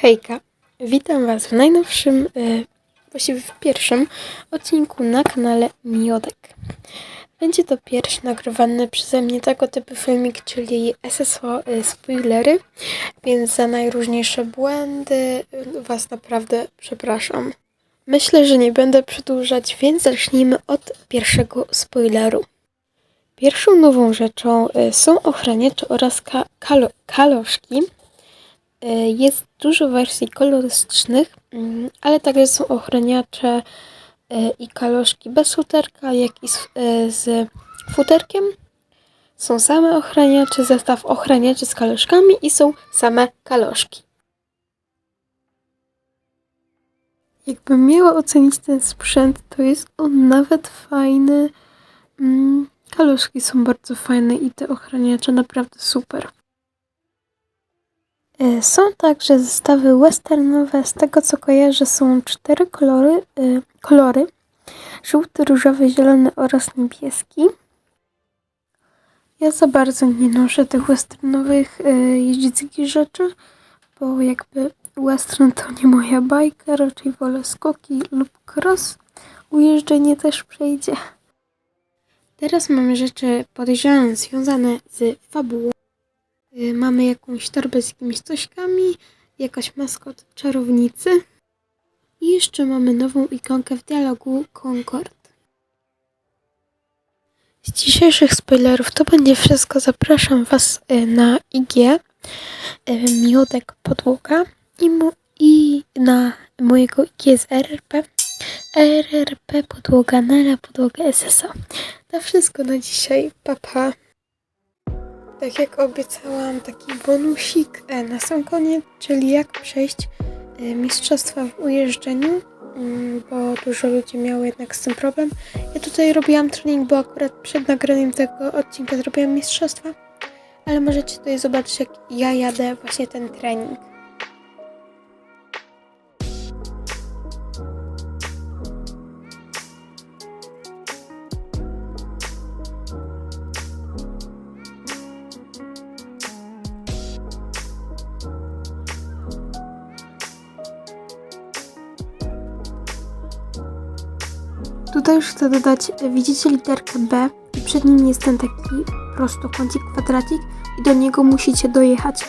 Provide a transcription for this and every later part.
Hejka, witam Was w najnowszym, e, właściwie w pierwszym odcinku na kanale Miodek. Będzie to pierwszy nagrywany przeze mnie tego typu filmik, czyli SSO e, spoilery, więc za najróżniejsze błędy Was naprawdę przepraszam. Myślę, że nie będę przedłużać, więc zacznijmy od pierwszego spoileru. Pierwszą nową rzeczą e, są ochraniacze oraz ka- kalo- kaloszki. E, Jest dużo wersji kolorystycznych, mm, ale także są ochraniacze e, i kaloszki bez futerka, jak i z, e, z futerkiem. Są same ochraniacze, zestaw ochraniaczy z kaloszkami i są same kaloszki. Jakbym miała ocenić ten sprzęt, to jest on nawet fajny. Mm, Kaloszki są bardzo fajne i te ochraniacze naprawdę super. E, Są także zestawy westernowe. Z tego co kojarzę, są cztery kolory. e, kolory. Żółty, różowy, zielony oraz niebieski. Ja za bardzo nie noszę tych westernowych e, jeździckich rzeczy, bo jakby western to nie moja bajka, raczej wolę skoki lub cross. Ujeżdżenie też przejdzie. Teraz mamy rzeczy podejrzewam związane z fabułą. Mamy jakąś torbę z jakimiś cośkami, jakaś maskot czarownicy i jeszcze mamy nową ikonkę w dialogu Concord. Z dzisiejszych spoilerów to będzie wszystko. Zapraszam Was y, na IG y, Miodek Podłoga i, mu, i na mojego IG z RRP RRP Podłoga Nela Podłoga SSO. To wszystko na dzisiaj. Papa. Pa. Tak jak obiecałam, taki bonusik e, na sam koniec, czyli jak przejść e, mistrzostwa w ujeżdżeniu, mm, bo dużo ludzi miało jednak z tym problem. Ja tutaj robiłam trening, bo akurat przed nagraniem tego odcinka zrobiłam mistrzostwa, ale możecie tutaj zobaczyć, jak ja jadę właśnie ten trening. Tutaj już chcę dodać, widzicie literkę B i przed nim jest ten taki prostokącik, kwadracik i do niego musicie dojechać.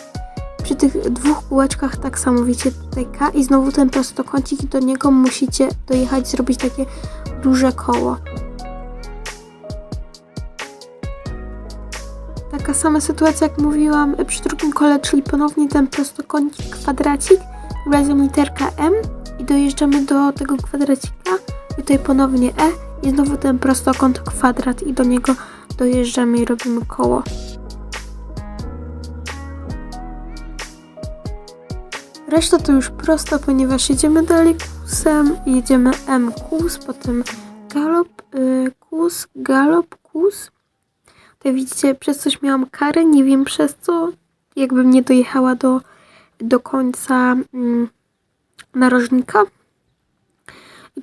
Przy tych dwóch kółeczkach tak samo widzicie tutaj K i znowu ten prostokącik i do niego musicie dojechać, zrobić takie duże koło. Taka sama sytuacja jak mówiłam przy drugim kole, czyli ponownie ten prostokącik, kwadracik, razem literka M i dojeżdżamy do tego kwadracika i tutaj ponownie E i znowu ten prostokąt kwadrat i do niego dojeżdżamy i robimy koło. Reszta to już prosta, ponieważ jedziemy dalej kłusem, jedziemy M kłus, potem galop, y, kłus, galop, kłus. Tutaj widzicie, przez coś miałam karę, nie wiem przez co, jakbym nie dojechała do, do końca mm, narożnika.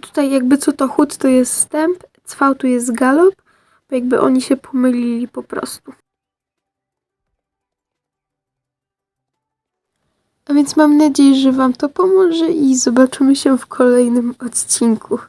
Tutaj jakby co to chód to jest wstęp, cwał tu jest galop, bo jakby oni się pomylili po prostu. A więc mam nadzieję, że Wam to pomoże i zobaczymy się w kolejnym odcinku.